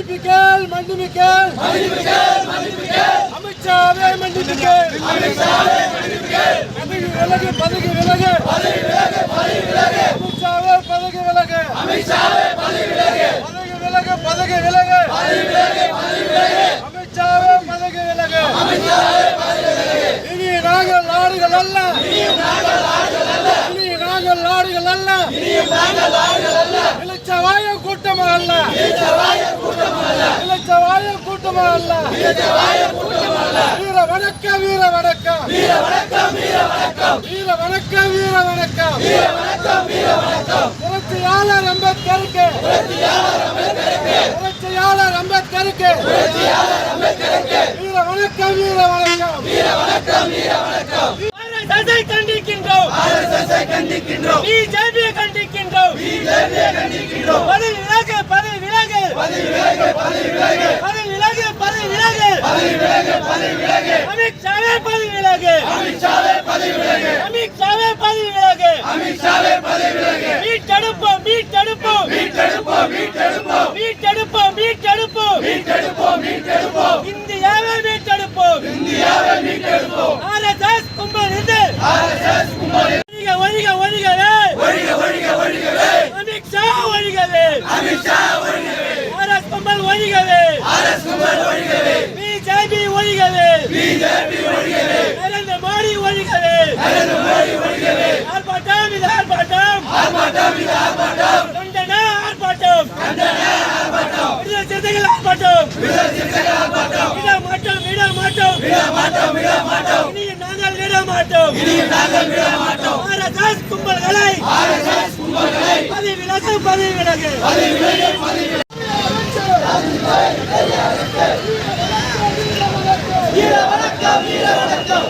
மன்னிப்பு கேள் மன்னிப்பு கேள் அமித்ஷாவே மன்னிப்பு கேள் பதவி விலகு பதவி விலகு. அமித்ஷாவே பதவி விலகு. பதவி விலகு பதவி விலகு அமித்ஷாவே பதவி விலகு இனி நாங்கள் நாடுகள் அல்ல இனி நாங்கள் அல்ல இலச்சவாய கூட்டமாக அல்ல இலச்சவாய கூட்டமாக அல்ல வீர வணக்கம் வீர வணக்கம் வீர வணக்கம் வீர வணக்கம் புரட்சியாளர் அம்பேத்கருக்கு. புரட்சியாளர் அம்பேத்கருக்கு. வீர வணக்கம் வீர வணக்கம் வீர கண்டிக்கின்றோம் பிஜேபியை கண்டிக்கின்றோம். பதவி விலகு பதவி விலகு. பதவி விலகு பதவி விலகு. அமித்ஷாவே பதவி விலகு. அமித்ஷாவே பதவி விலகு. மீட்டெடுப்போம். மீட்டெடுப்போம் மீட்டெடுப்போம். மீட்டெடுப்போம் இந்தியாவை மீட்டெடுப்போம் ஆர்எஸ்எஸ் கும்பல் இருந்து ஒழிக ஒழிக ஒழிகவே அமித்ஷா ஒழிகவே ஆர்எஸ் கும்பல் ஒழிகவே பிஜேபி ஒழிகவே நரேந்திர மோடி ஒழிகவே ஆர்ப்பாட்டம் இது ஆர்ப்பாட்டம். கண்டன ஆர்ப்பாட்டம். விடுதலை சிறுத்தைகள் ஆர்ப்பாட்டம். விட மாட்டோம். விட மாட்டோம். நாங்கள் விட மாட்டோம். ஆர்எஸ்எஸ் கும்பல்களை பதவி விலகு பதவி விலகு வீர வணக்கம் வீர வணக்கம்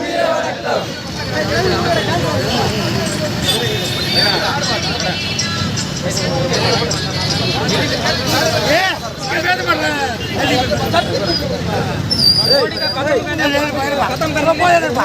வீர வணக்கம். போயிருப்பா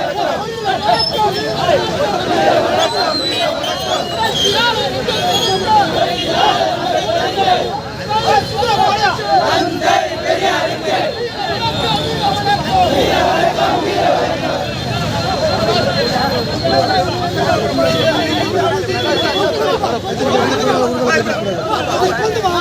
Hadi.